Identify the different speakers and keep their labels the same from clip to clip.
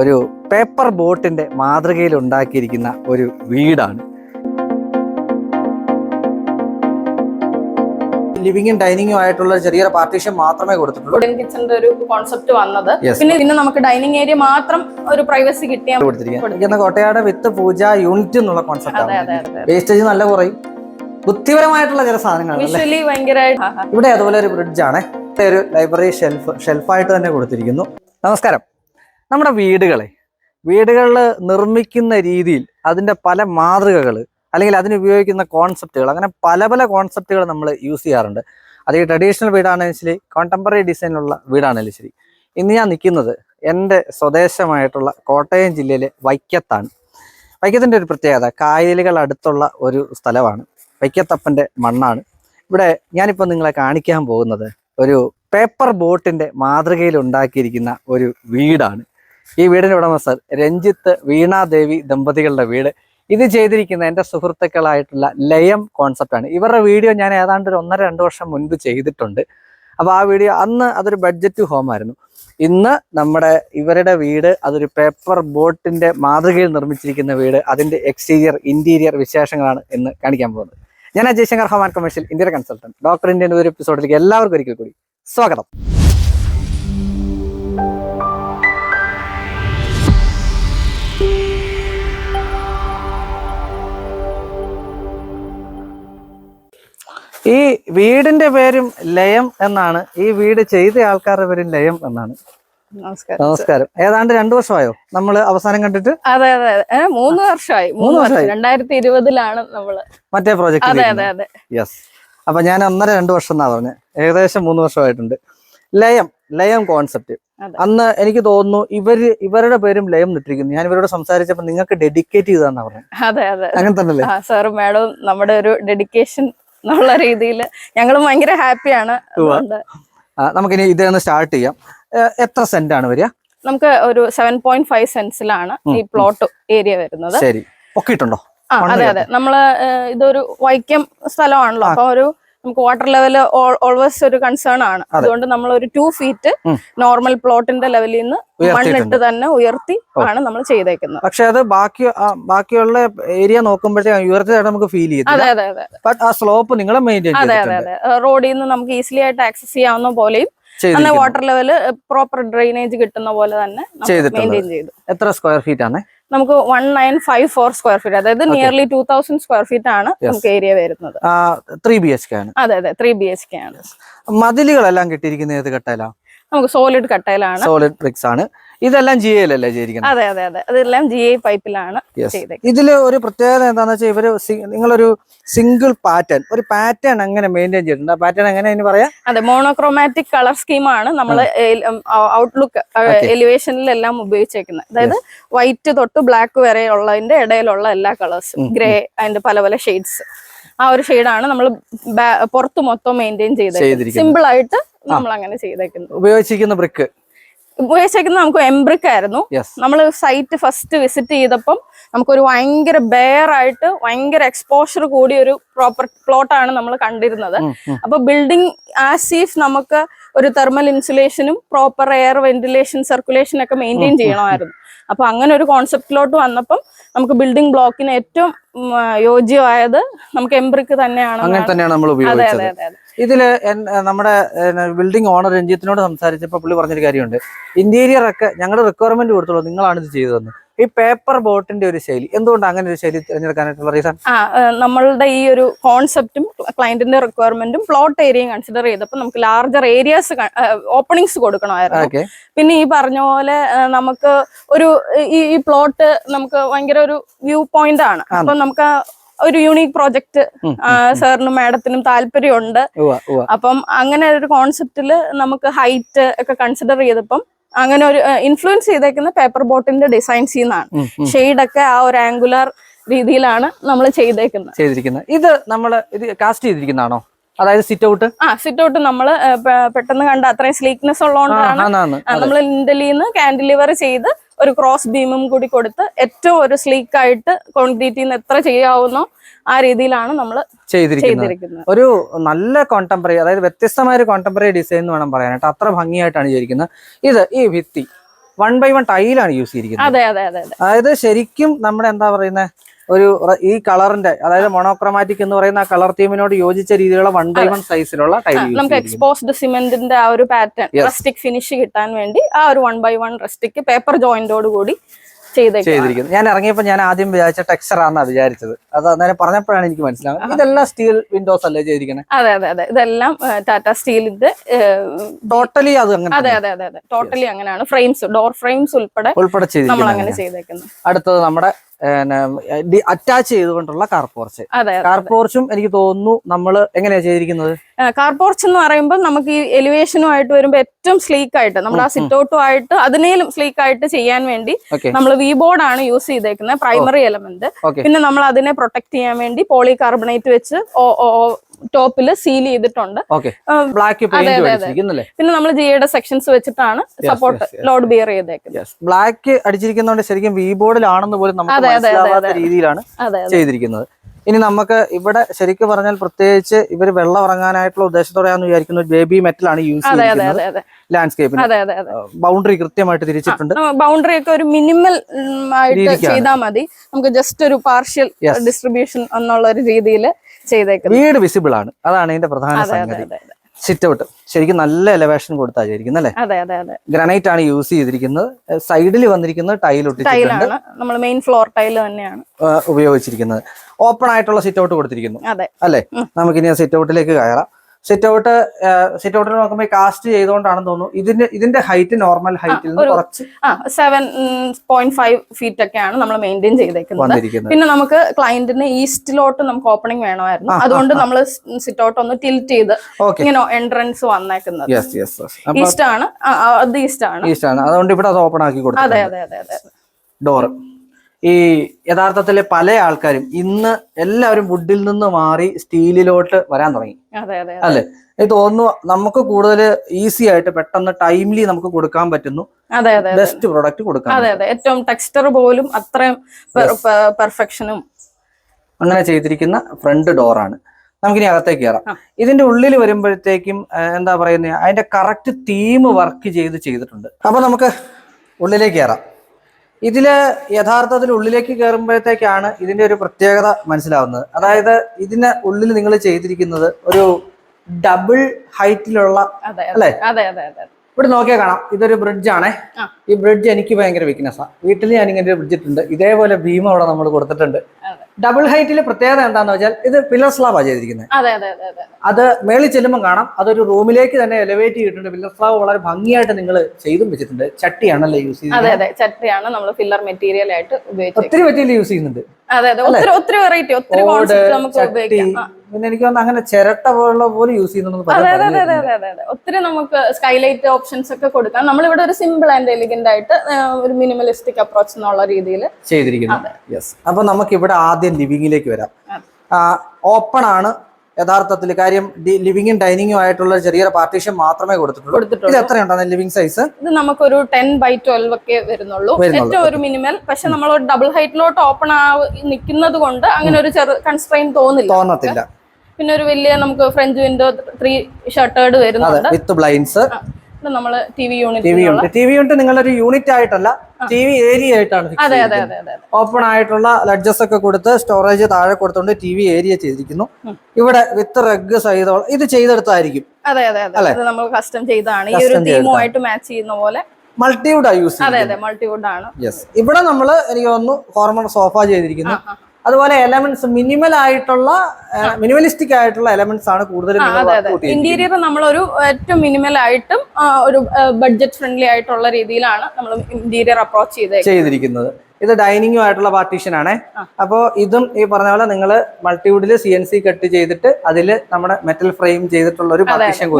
Speaker 1: ഒരു പേപ്പർ ബോട്ടിന്റെ മാതൃകയിൽ ഉണ്ടാക്കിയിരിക്കുന്ന ഒരു വീടാണ്. ലിവിംഗും ഡൈനിങ്ങും ആയിട്ടുള്ള ചെറിയൊരു പാർട്ടീഷൻ മാത്രമേ കൊടുത്തിട്ടുള്ളൂ.
Speaker 2: കിച്ചണിന്റെ ഒരു കോൺസെപ്റ്റ് വന്നത്. പിന്നെ പിന്നെ നമുക്ക് ഡൈനിങ് ഏരിയ മാത്രം ഒരു പ്രൈവസി കിട്ടിയാൽ
Speaker 1: കൊടുത്തിരിക്കുന്നത് കോട്ടയാട് വിത്ത് പൂജ യൂണിറ്റ് എന്നുള്ള കോൺസെപ്റ്റ് വേസ്റ്റേജ് നല്ല കുറയും. ബുദ്ധിപരമായിട്ടുള്ള ചില സാധനങ്ങളാണ്
Speaker 2: ഭയങ്കരമായിട്ട്
Speaker 1: ഇവിടെ അതുപോലെ ഒരു ബ്രിഡ്ജ് ആണ്. ഒരു ലൈബ്രറി ഷെൽഫ് ഷെൽഫായിട്ട് തന്നെ കൊടുത്തിരിക്കുന്നു. നമസ്കാരം. നമ്മുടെ വീടുകളെ വീടുകളിൽ നിർമ്മിക്കുന്ന രീതിയിൽ അതിന്റെ പല മാതൃകകൾ അല്ലെങ്കിൽ അതിനുപയോഗിക്കുന്ന കോൺസെപ്റ്റുകൾ അങ്ങനെ പല പല കോൺസെപ്റ്റുകൾ നമ്മൾ യൂസ് ചെയ്യാറുണ്ട്. അത് ഈ ട്രഡീഷണൽ വീടാണെങ്കിലും ശരി കോണ്ടംപററി ഡിസൈനിലുള്ള വീടാണെങ്കിലും ശരി. ഇന്ന് ഞാൻ നിൽക്കുന്നത് എന്റെ സ്വദേശമായിട്ടുള്ള കോട്ടയം ജില്ലയിലെ വൈക്കത്താണ്. വൈക്കത്തിന്റെ ഒരു പ്രത്യേകത കായലുകൾ അടുത്തുള്ള ഒരു സ്ഥലമാണ്. വൈക്കത്തപ്പന്റെ മണ്ണാണ്. ഇവിടെ ഞാനിപ്പോൾ നിങ്ങളെ കാണിക്കാൻ പോകുന്നത് ഒരു പേപ്പർ ബോട്ടിന്റെ മാതൃകയിൽ ഉണ്ടാക്കിയിരിക്കുന്ന ഒരു വീടാണ്. ഈ വീടിന്റെ ഉടമസ്ഥർ രഞ്ജിത്ത് വീണാദേവി ദമ്പതികളുടെ വീട്. ഇത് ചെയ്തിരിക്കുന്ന എന്റെ സുഹൃത്തുക്കളായിട്ടുള്ള ലയം കോൺസെപ്റ്റ് ആണ്. ഇവരുടെ വീഡിയോ ഞാൻ ഏതാണ്ട് ഒരു ഒന്നര രണ്ട് വർഷം മുൻപ് ചെയ്തിട്ടുണ്ട്. അപ്പോൾ ആ വീഡിയോ അന്ന് അതൊരു ബഡ്ജറ്റ് ഹോം ആയിരുന്നു. ഇന്ന് നമ്മുടെ ഇവരുടെ വീട് അതൊരു പേപ്പർ ബോട്ടിന്റെ മാതൃകയിൽ നിർമ്മിച്ചിരിക്കുന്ന വീട്. അതിന്റെ എക്സ്റ്റീരിയർ ഇന്റീരിയർ വിശേഷങ്ങളാണ് ഇന്ന് കാണിക്കാൻ പോകുന്നത്. ഞാൻ Ajay Shankar Homan commercial Indian consultant doctor Indian ഒരു എപ്പിസോഡിലേക്ക് എല്ലാവർക്കും ഒരിക്കൽ കൂടി സ്വാഗതം. ഈ വീടിന്റെ പേരും ലയം എന്നാണ്. ഈ വീട് ചെയ്ത ആൾക്കാരുടെ പേരും ലയം എന്നാണ്.
Speaker 2: നമസ്കാരം.
Speaker 1: ഏതാണ്ട് രണ്ടു വർഷമായോ? നമ്മൾ അവസാനം കണ്ടിട്ട്?
Speaker 2: അതെ അതെ അതെ. മൂന്ന് വർഷമായി.
Speaker 1: മൂന്ന്
Speaker 2: വർഷം
Speaker 1: വർഷമായി?
Speaker 2: രണ്ടായിരത്തി ഇരുപതിലാണ് നമ്മൾ.
Speaker 1: മറ്റേ
Speaker 2: അതെ
Speaker 1: പ്രോജക്റ്റ്
Speaker 2: അതെ അതെ.
Speaker 1: യെസ് അപ്പൊ ഞാൻ ഒന്നര രണ്ടു വർഷം എന്നാ പറഞ്ഞത് ഏകദേശം മൂന്ന് വർഷമായിട്ടുണ്ട്. ലയം ലയം കോൺസെപ്റ്റ് അന്ന് എനിക്ക് തോന്നുന്നു ഇവർ ഇവരുടെ പേരും ലയം നിട്ടിരിക്കുന്നു ഞാൻ ഇവരോട് സംസാരിച്ചപ്പോ നിങ്ങൾക്ക് ഡെഡിക്കേറ്റ് ചെയ്താന്നാ പറഞ്ഞത്
Speaker 2: അതെ അതെ.
Speaker 1: അങ്ങനെ
Speaker 2: ആ സാറും മാഡവും നമ്മുടെ ഒരു ഡെഡിക്കേഷൻ എന്നുള്ള രീതിയിൽ ഞങ്ങൾ ഭയങ്കര ഹാപ്പിയാണ്.
Speaker 1: നമുക്കിനി ഇതൊന്ന് സ്റ്റാർട്ട് ചെയ്യാം. എത്ര സെന്റ് ആണ് വരിക?
Speaker 2: നമുക്ക് ഒരു സെവൻ പോയിന്റ് ഫൈവ് സെന്റ്സിലാണ് ഈ പ്ലോട്ട് ഏരിയ വരുന്നത്.
Speaker 1: ശരി. പൊക്കിയിട്ടുണ്ടോ?
Speaker 2: അതെ അതെ. നമ്മൾ ഇതൊരു വൈക്കം സ്ഥലമാണല്ലോ. അപ്പൊ ഒരു നമുക്ക് വാട്ടർ ലെവൽ ഓൾവേസ് ഒരു കൺസേൺ ആണ്. അതുകൊണ്ട് നമ്മൾ ഒരു ടു ഫീറ്റ് നോർമൽ പ്ലോട്ടിന്റെ ലെവലിൽ നിന്ന് മണ്ണിട്ട് തന്നെ ഉയർത്തി ആണ് നമ്മൾ ചെയ്തേക്കുന്നത്.
Speaker 1: പക്ഷെ അത് ബാക്കി ബാക്കിയുള്ള ഏരിയ നോക്കുമ്പോഴത്തേക്ക് ഉയർത്തിയായിട്ട് നമുക്ക് ഫീൽ
Speaker 2: അതെ അതെ അതെ.
Speaker 1: ആ സ്ലോപ്പ് നിങ്ങൾ മെയിന്റെയിൻ
Speaker 2: അതെ അതെ അതെ. റോഡിൽ നിന്ന് നമുക്ക് ഈസിലി ആയിട്ട് ആക്സസ് ചെയ്യാവുന്ന പോലെയും വാട്ടർ ലെവൽ പ്രോപ്പർ ഡ്രെയിനേജ് കിട്ടുന്ന പോലെ തന്നെ. മെയിന്റെയിൻ ചെയ്തു.
Speaker 1: എത്ര സ്ക്വയർ ഫീറ്റ് ആണ്?
Speaker 2: നമുക്ക് one nine five four square feet അതായത്. Nearly two thousand square feet ആണ് നമുക്ക് ഏരിയ വരുന്നത്.
Speaker 1: ത്രീ ബി എച്ച് കെ ആണ്.
Speaker 2: അതെ അതെ ത്രീ ബി എച്ച് കെ ആണ്.
Speaker 1: മതിലുകളെല്ലാം കിട്ടിയിരിക്കുന്ന ഏത് കട്ടയിലാണ്
Speaker 2: നമുക്ക് സോളിഡ് കട്ടയിലാണ്.
Speaker 1: സോളിഡ് ബ്രിക്സ് ആണ്. ഇതെല്ലാം ജി എയിലല്ലേ ചെയ്തിരിക്കുന്നത്?
Speaker 2: അതെ അതെ അതെ. അതെല്ലാം ജി ഐ പൈപ്പിലാണ് ഇതിൽ
Speaker 1: ഇതിൽ ഒരു പ്രത്യേകത എന്താന്ന് വെച്ചാൽ ഇവർ നിങ്ങളൊരു സിംഗിൾ പാറ്റേൺ ഒരു പാറ്റേൺ അങ്ങനെ മെയിന്റെയിൻ ചെയ്തിട്ടുണ്ട്. ആ പാറ്റേൺ എങ്ങനെ പറയാം?
Speaker 2: അതെ മോണോക്രോമാറ്റിക് കളർ സ്കീമാണ് നമ്മൾ ഔട്ട്ലുക്ക്. എലിവേഷനിലെല്ലാം ഉപയോഗിച്ചേക്കുന്നത് അതായത് വൈറ്റ് തൊട്ട് ബ്ലാക്ക് വരെ ഉള്ളതിന്റെ ഇടയിലുള്ള എല്ലാ കളേഴ്സും ഗ്രേ അതിന്റെ പല പല ഷെയ്ഡ്സ് ആ ഒരു ഷെയ്ഡാണ് നമ്മൾ പുറത്ത് മൊത്തം മെയിന്റെയിൻ
Speaker 1: ചെയ്തത്
Speaker 2: സിമ്പിൾ ആയിട്ട് നമ്മൾ അങ്ങനെ ചെയ്തേക്കുന്നത്.
Speaker 1: ഉപയോഗിച്ചിരിക്കുന്ന ബ്രിക്ക്
Speaker 2: ഉപയോഗിച്ചേക്കുന്നത് നമുക്ക് എംബ്രിക് ആയിരുന്നു. നമ്മൾ സൈറ്റ് ഫസ്റ്റ് വിസിറ്റ് ചെയ്തപ്പം നമുക്കൊരു ഭയങ്കര ബെയർ ആയിട്ട് ഭയങ്കര എക്സ്പോഷർ കൂടിയ ഒരു പ്രോപ്പർ പ്ലോട്ടാണ് നമ്മൾ കണ്ടിരുന്നത്. അപ്പൊ ബിൽഡിംഗ് ആസ് ഈഫ് നമുക്ക് ഒരു തെർമൽ ഇൻസുലേഷനും പ്രോപ്പർ എയർ വെന്റിലേഷൻ സർക്കുലേഷൻ ഒക്കെ
Speaker 1: മെയിന്റെയിൻ.
Speaker 2: ചെയ്യണമായിരുന്നു. അപ്പൊ അങ്ങനെ ഒരു കോൺസെപ്റ്റിലോട്ട് വന്നപ്പം നമുക്ക് ബിൽഡിംഗ് ബ്ലോക്കിന് ഏറ്റവും യോജ്യമായത് നമുക്ക് എംബ്രിക്ക് തന്നെയാണ്
Speaker 1: അങ്ങനെ തന്നെയാണ് നമ്മൾ ഉപയോഗിച്ചത്. ഇതിൽ നമ്മുടെ ബിൽഡിംഗ് ഓണർ രഞ്ജിത്തിനോട് സംസാരിച്ചപ്പോൾ പുള്ളി പറഞ്ഞൊരു കാര്യമുണ്ട്. ഇന്റീരിയർ ഒക്കെ ഞങ്ങളുടെ റിക്വയർമെന്റ് കൊടുത്തുള്ളൂ നിങ്ങളാണ് ഇത് ചെയ്തതെന്ന്. ഈ പേപ്പർ ബോട്ടിന്റെ ഒരു ശൈലി എന്തുകൊണ്ട് അങ്ങനെ ഒരു ശൈലി തിരഞ്ഞെടുക്കാനായിട്ടുള്ള റീസൺ
Speaker 2: നമ്മളുടെ ഈ ഒരു കോൺസെപ്റ്റും ക്ലയന്റിന്റെ റിക്വയർമെന്റും പ്ലോട്ട് ഏരിയയും കൺസിഡർ ചെയ്തപ്പോൾ നമുക്ക് ലാർജർ ഏരിയാസ് ഓപ്പണിങ്സ് കൊടുക്കണമായിരുന്നു.
Speaker 1: ഓക്കെ
Speaker 2: പിന്നെ ഈ പറഞ്ഞ പോലെ നമുക്ക് ഒരു ഈ പ്ലോട്ട് നമുക്ക് ഭയങ്കര ഒരു വ്യൂ പോയിന്റ് ആണ്. അപ്പൊ നമുക്ക് ഒരു യൂണീക് പ്രോജക്റ്റ് സാറിനും മാഡത്തിനും താല്പര്യമുണ്ട്. അപ്പം അങ്ങനെ ഒരു കോൺസെപ്റ്റിൽ നമുക്ക് ഹൈറ്റ് ഒക്കെ കൺസിഡർ ചെയ്തപ്പം അങ്ങനെ ഒരു ഇൻഫ്ലുവൻസ് ചെയ്തേക്കുന്ന പേപ്പർ ബോട്ടിന്റെ ഡിസൈൻസ് നിന്നാണ് ഷെയ്ഡ് ഒക്കെ ആ ഒരു ആംഗുലർ രീതിയിലാണ് നമ്മൾ ചെയ്തേക്കുന്നത്.
Speaker 1: ചെയ്തിരിക്കുന്നത്. ഇത് നമ്മൾ ഇത് കാസ്റ്റ് ചെയ്തിരിക്കുന്നതാണോ? അതായത് സിറ്റ് ഔട്ട്
Speaker 2: ആ സിറ്റ് ഔട്ട് നമ്മൾ പെട്ടെന്ന് കണ്ട അത്രയും സ്ലീക്നെസ് ഉള്ളതുകൊണ്ടാണ് നമ്മൾ ഇന്റലിന്ന് കാൻഡിലിവർ ചെയ്ത് ഒരു ക്രോസ് ബീമും കൂടി കൊടുത്ത് ഏറ്റവും ഒരു സ്ലീക്ക് ആയിട്ട് കോൺക്രീറ്റിൽ നിന്ന് എത്ര ചെയ്യാവുന്നോ ആ രീതിയിലാണ് നമ്മൾ
Speaker 1: ചെയ്തിരിക്കുന്നത്. ഒരു നല്ല കോണ്ടംപററി അതായത് വ്യത്യസ്തമായ ഒരു കോണ്ടംപററി ഡിസൈൻ എന്ന് വേണം പറയാനായിട്ട്. അത്ര ഭംഗിയായിട്ടാണ് ചെയ്തിരിക്കുന്നത്. ഇത് ഈ ഭിത്തി. വൺ ബൈ വൺ ടൈലാണ് യൂസ് ചെയ്തിരിക്കുന്നത്.
Speaker 2: അതെ അതെ അതെ അതെ.
Speaker 1: അതായത് ശരിക്കും നമ്മുടെ എന്താ പറയുന്നത് ഒരു ഈ കളറിന്റെ അതായത് മൊണോക്രോമാറ്റിക് എന്ന് പറയുന്ന ആ കളർ തീമിനോട് യോജിച്ച രീതിയിലുള്ള വൺ ബൈ വൺ സൈസിലുള്ള ടൈൽ
Speaker 2: നമുക്ക് എക്സ്പോസ്ഡ് സിമെന്റിന്റെ ആ ഒരു പാറ്റേൺ റെസ്റ്റിക് ഫിനിഷ് കിട്ടാൻ വേണ്ടി ആ ഒരു one by one rustic paper ജോയിന്റോട് കൂടി
Speaker 1: ചെയ്തിരിക്കുന്നത്. ഞാൻ ഇറങ്ങിയപ്പോൾ ഞാൻ ആദ്യം വിചാരിച്ച ടെക്സ്ചർ ആണെന്നാണ് വിചാരിച്ചത്. അത് അന്നേരം പറഞ്ഞപ്പോഴാണ് എനിക്ക് മനസ്സിലാവുന്നത്. ഇതെല്ലാം സ്റ്റീൽ വിൻഡോസ് അല്ലേ ചെയ്തിരിക്കുന്നത്
Speaker 2: അതെ അതെ അതെ. ഇതെല്ലാം ടാറ്റ സ്റ്റീലിന്റെ
Speaker 1: ടോട്ടലി അത് അങ്ങനെ
Speaker 2: അതെ അതെ അതെ അതെ. ടോട്ടലി അങ്ങനെയാണ്. ഫ്രെയിംസ് ഡോർ ഫ്രെയിംസ് ഉൾപ്പെടെ
Speaker 1: ഉൾപ്പെടെ
Speaker 2: നമ്മൾ അങ്ങനെ ചെയ്തേക്കുന്നത്
Speaker 1: അടുത്തത് നമ്മുടെ അറ്റാച്ച് ചെയ്തുകൊണ്ടുള്ള കാർ പോർച്ച്
Speaker 2: അതെ
Speaker 1: കാർ പോർച്ചും എനിക്ക് തോന്നുന്നു നമ്മൾ എങ്ങനെയാ ചെയ്തിരിക്കുന്നത്?
Speaker 2: കാർ പോർച്ച് എന്ന് പറയുമ്പോൾ നമുക്ക് ഈ എലിവേഷനുമായിട്ട് വരുമ്പോൾ ഏറ്റവും സ്ലീക്ക് ആയിട്ട് നമ്മൾ ആ സിറ്റ് ഔട്ടും ആയിട്ട് അതിനേലും സ്ലീക്ക് ആയിട്ട് ചെയ്യാൻ വേണ്ടി നമ്മൾ വി ബോർഡ് ആണ് യൂസ് ചെയ്തേക്കുന്നത് പ്രൈമറി എലമെന്റ് പിന്നെ നമ്മൾ അതിനെ പ്രൊട്ടക്ട് ചെയ്യാൻ വേണ്ടി പോളി കാർബണേറ്റ് വെച്ച് ടോപ്പിൽ സീൽ ചെയ്തിട്ടുണ്ട്.
Speaker 1: ബ്ലാക്ക്
Speaker 2: പിന്നെ നമ്മൾ ജിയുടെ സെക്ഷൻസ് വെച്ചിട്ടാണ് സപ്പോർട്ട്. ലോഡ് ബിയർ ചെയ്തേക്കുന്നത്
Speaker 1: ബ്ലാക്ക് അടിച്ചിരിക്കുന്നതുകൊണ്ട് ശരിക്കും വി ബോർഡിലാണെന്ന് പോലും നമുക്ക് രീതിയിലാണ് ചെയ്തിരിക്കുന്നത്. ഇനി നമുക്ക് ഇവിടെ ശരിക്കും പറഞ്ഞാൽ പ്രത്യേകിച്ച് ഇവർ വെള്ളം ഇറങ്ങാനായിട്ടുള്ള ഉദ്ദേശത്തോടെയാണെന്ന് വിചാരിക്കുന്നു. ബേബി മെറ്റൽ ആണ് യൂസ്
Speaker 2: അതെ
Speaker 1: ലാൻഡ്സ്കേപ്പിന് ബൗണ്ടറി കൃത്യമായിട്ട് തിരിച്ചിട്ടുണ്ട്.
Speaker 2: ബൗണ്ടറി ഒക്കെ ഒരു മിനിമൽ ആയിട്ട് ചെയ്താൽ മതി. നമുക്ക് ജസ്റ്റ് ഒരു പാർഷ്യൽ ഡിസ്ട്രിബ്യൂഷൻ എന്നുള്ള ഒരു രീതിയിൽ ചെയ്തേക്കുന്നത്.
Speaker 1: വീട് വിസിബിൾ ആണ്. അതാണ് ഇതിന്റെ പ്രധാന സംഗതി. സിറ്റ് ഔട്ട് ശരിക്കും നല്ല എലവേഷൻ കൊടുത്താ ശരിക്കും അല്ലേ?
Speaker 2: അതെ അതെ അതെ.
Speaker 1: ഗ്രാനൈറ്റ് ആണ് യൂസ് ചെയ്തിരിക്കുന്നത്. സൈഡിൽ വന്നിരിക്കുന്നത് ടൈൽ ഒട്ടിച്ചിട്ടുണ്ട്
Speaker 2: നമ്മൾ മെയിൻ ഫ്ലോർ ടൈൽ തന്നെയാണ്.
Speaker 1: ഉപയോഗിച്ചിരിക്കുന്നത്. ഓപ്പൺ ആയിട്ടുള്ള സിറ്റ് ഔട്ട് കൊടുത്തിരിക്കുന്നു.
Speaker 2: അതെ.
Speaker 1: അല്ലേ? നമുക്കിനി സിറ്റ് ഔട്ടിലേക്ക് കയറാം. സിറ്റ് ഔട്ട് സിറ്റ് ഔട്ടിൽ നോക്കുമ്പോൾ കാസ്റ്റ് ചെയ്തുകൊണ്ടാണെന്ന് തോന്നുന്നു. ഇതിന്റെ ഇതിന്റെ ഹൈറ്റ് നോർമൽ ഹൈറ്റിൽ നിന്ന് കുറച്ച്
Speaker 2: സെവൻ പോയിന്റ് ഫൈവ് ഫീറ്റ് ഒക്കെയാണ് നമ്മൾ മെയിന്റെയിൻ ചെയ്തേക്കുന്നത്. പിന്നെ നമുക്ക് ക്ലയന്റിന് ഈസ്റ്റിലോട്ട് നമുക്ക് ഓപ്പണിംഗ് വേണമായിരുന്നു. അതുകൊണ്ട് നമ്മൾ സിറ്റ് ഔട്ട് ഒന്ന് ടിൽറ്റ് ചെയ്ത് ഇങ്ങനെ എൻട്രൻസ് വന്നേക്കുന്നത്. ഈസ്റ്റ് ആണ്. ഈസ്റ്റ് ആണ്.
Speaker 1: ഈസ്റ്റ് ആണ്. അതുകൊണ്ട് ഇവിടെ അത് ഓപ്പൺ ആക്കി
Speaker 2: കൊടുക്കും
Speaker 1: അതെ
Speaker 2: അതെ അതെ അതെ
Speaker 1: ഡോറ് ഈ യഥാർത്ഥത്തിലെ പല ആൾക്കാരും ഇന്ന് എല്ലാവരും വുഡിൽ നിന്ന് മാറി സ്റ്റീലിലോട്ട് വരാൻ തുടങ്ങി. അല്ലെ? എനിക്ക് തോന്നുന്നു നമുക്ക് കൂടുതൽ ഈസി ആയിട്ട് പെട്ടെന്ന് ടൈംലി നമുക്ക് കൊടുക്കാൻ പറ്റുന്നു. ബെസ്റ്റ് പ്രൊഡക്റ്റ് കൊടുക്കാം
Speaker 2: അതെ അതെ. ഏറ്റവും ടെക്സ്റ്റർ പോലും അത്രയും പെർഫെക്ഷനും
Speaker 1: അങ്ങനെ ചെയ്തിരിക്കുന്ന ഫ്രണ്ട് ഡോറാണ് നമുക്കിനി അകത്തേക്ക് കയറാം ഇതിന്റെ ഉള്ളിൽ വരുമ്പോഴത്തേക്കും എന്താ പറയുന്നത് അതിന്റെ കറക്റ്റ് തീം വർക്ക് ചെയ്ത് ചെയ്തിട്ടുണ്ട്. അപ്പൊ നമുക്ക് ഉള്ളിലേക്ക് കയറാം ഇതിൽ യഥാർത്ഥത്തിൽ ഉള്ളിലേക്ക് കയറുമ്പോഴത്തേക്കാണ് ഇതിന്റെ ഒരു പ്രത്യേകത മനസ്സിലാവുന്നത്. അതായത് ഇതിന് ഉള്ളിൽ നിങ്ങൾ ചെയ്തിരിക്കുന്നത് ഒരു ഡബിൾ ഹൈറ്റിലുള്ള അല്ലേ? ഇവിടെ നോക്കിയാൽ കാണാം. ഇതൊരു ബ്രിഡ്ജ് ആണേ. ഈ ബ്രിഡ്ജ് എനിക്ക് ഭയങ്കര വീക്ക്നെസ്സാണ് വീട്ടിൽ ഞാൻ ഇങ്ങനെ ഒരു ബ്രിഡ്ജ് ഇട്ടുണ്ട് ഇതേപോലെ ഭീമ അവിടെ നമ്മൾ കൊടുത്തിട്ടുണ്ട്. ഡബിൾ ഹൈറ്റിൽ പ്രത്യേകത എന്താന്ന് വെച്ചാൽ ഇത് പില്ലർ സ്ലാബാ ചെയ്തിരിക്കുന്നത്.
Speaker 2: അതെ
Speaker 1: മേളിൽ ചെല്ലുമ്പോൾ കാണാം. അതൊരു റൂമിലേക്ക് തന്നെ എലവേറ്റ് ചെയ്തിട്ടുണ്ട്. പില്ലർ സ്ലാബ് വളരെ ഭംഗിയായിട്ട് നിങ്ങൾ ചെയ്തും വെച്ചിട്ടുണ്ട്. ചട്ടിയാണല്ലേ യൂസ് ചെയ്യുന്നത്
Speaker 2: ചട്ടിയാണ് നമ്മൾ ഫില്ലർ മെറ്റീരിയൽ ആയിട്ട് ഉപയോഗിച്ചത്
Speaker 1: ഒത്തിരി മെറ്റീരിയൽ യൂസ് ചെയ്യുന്നുണ്ട്.
Speaker 2: ഒത്തിരി ഒത്തിരി വെറൈറ്റി
Speaker 1: ചട്ടി. പിന്നെ എനിക്ക് തോന്നുന്നു അങ്ങനെ ചിരട്ട പോലുള്ള പോലെ യൂസ് ചെയ്യുന്നുണ്ടെന്ന്
Speaker 2: ഒത്തിരി നമുക്ക് സ്കൈലൈറ്റ് ഓപ്ഷൻസ് ഒക്കെ കൊടുക്കാം. നമ്മളിവിടെ ഒരു സിമ്പിൾ ആൻഡ് എലിഗന്റ് ആയിട്ട് ഒരു മിനിമലിസ്റ്റിക് അപ്രോച്ച് എന്നുള്ള രീതിയിൽ
Speaker 1: ചെയ്തിരിക്കുന്നു. അപ്പൊ നമുക്ക് ഇവിടെ ആദ്യം ലിവിങ്ങിലേക്ക് വരാം. ഓപ്പൺ ആണ്. യഥാർത്ഥത്തിൽ കാര്യം ലിവിങ്ങും ഡൈനിങ്ങും ആയിട്ടുള്ള ചെറിയൊരു പാർട്ടീഷൻ മാത്രമേ കൊടുത്തിട്ടുള്ളൂ. ഇത് എത്രയുണ്ടാണ് ലിവിങ് സൈസ്
Speaker 2: ഇത് നമുക്കൊരു ടെൻ ബൈ ട്വൽവ് ഒക്കെ വരുന്നുള്ളൂ. ഏറ്റവും ഒരു മിനിമൽ പക്ഷെ നമ്മൾ ഡബിൾ ഹൈറ്റിലോട്ട് ഓപ്പൺ ആ നിൽക്കുന്നത് കൊണ്ട് അങ്ങനെ ഒരു ചെറു കൺസ്ട്രെയിൻ തോന്നില്ല.
Speaker 1: തോന്നത്തില്ല.
Speaker 2: പിന്നെ ഒരു വലിയ നമുക്ക് ഫ്രഞ്ച് വിൻഡോ ത്രീ ഷട്ടേർഡ്
Speaker 1: വരുന്നത്
Speaker 2: വരുന്നുണ്ട്.
Speaker 1: വിത്ത് ബ്ലൈൻഡ്സ്
Speaker 2: ഇത് നമ്മൾ T V
Speaker 1: T V
Speaker 2: unit
Speaker 1: T V ഉണ്ട് നിങ്ങളൊരു യൂണിറ്റ് ആയിട്ടല്ല ടി വി ഏരിയ ആയിട്ടാണ് ഓപ്പൺ ആയിട്ടുള്ള ലഡ്ജസ് ഒക്കെ കൊടുത്ത് സ്റ്റോറേജ് താഴെ കൊടുത്തുകൊണ്ട് ടി വി ഏരിയ ചെയ്തിരിക്കുന്നു. ഇവിടെ വിത്ത് റഗ് സഹിതം ഇത് ചെയ്തെടുത്തായിരിക്കും.
Speaker 2: അതെ അതെ അതെ? നമ്മൾ കസ്റ്റം ചെയ്തതാണ്. ഈ ഒരു. തീമുമായിട്ട് മാച്ച് ചെയ്യുന്ന പോലെ
Speaker 1: മൾട്ടിവുഡ് യൂസ്
Speaker 2: അതെ അതെ മൾട്ടിവുഡ് ആണ്.
Speaker 1: യെസ് ഇവിടെ നമ്മൾ എനിക്ക് തോന്നുന്നു കോർണർ സോഫ ചെയ്തിരിക്കുന്നു. അതുപോലെ എലമെന്റ്സ് മിനിമൽ ആയിട്ടുള്ള മിനിമലിസ്റ്റിക് ആയിട്ടുള്ള എലമെന്റ്സ് ആണ് കൂടുതൽ.
Speaker 2: ഇന്റീരിയർ നമ്മളൊരു ഏറ്റവും മിനിമൽ ആയിട്ടും ഒരു ബഡ്ജറ്റ് ഫ്രണ്ട്ലി ആയിട്ടുള്ള രീതിയിലാണ് നമ്മൾ ഇന്റീരിയർ അപ്രോച്ച് ചെയ്ത്
Speaker 1: ചെയ്തിരിക്കുന്നത്. ഇത് ഡൈനിങ്ങും ആയിട്ടുള്ള പാർട്ടീഷൻ ആണ്.
Speaker 2: അപ്പോ
Speaker 1: അപ്പോൾ ഇതും ഈ പറഞ്ഞ പോലെ നിങ്ങൾ മൾട്ടിവുഡിൽ സി എൻ സി കട്ട് ചെയ്തിട്ട് അതിൽ നമ്മുടെ മെറ്റൽ ഫ്രെയിം ചെയ്തിട്ടുള്ള ഒരു പാർട്ടീഷൻ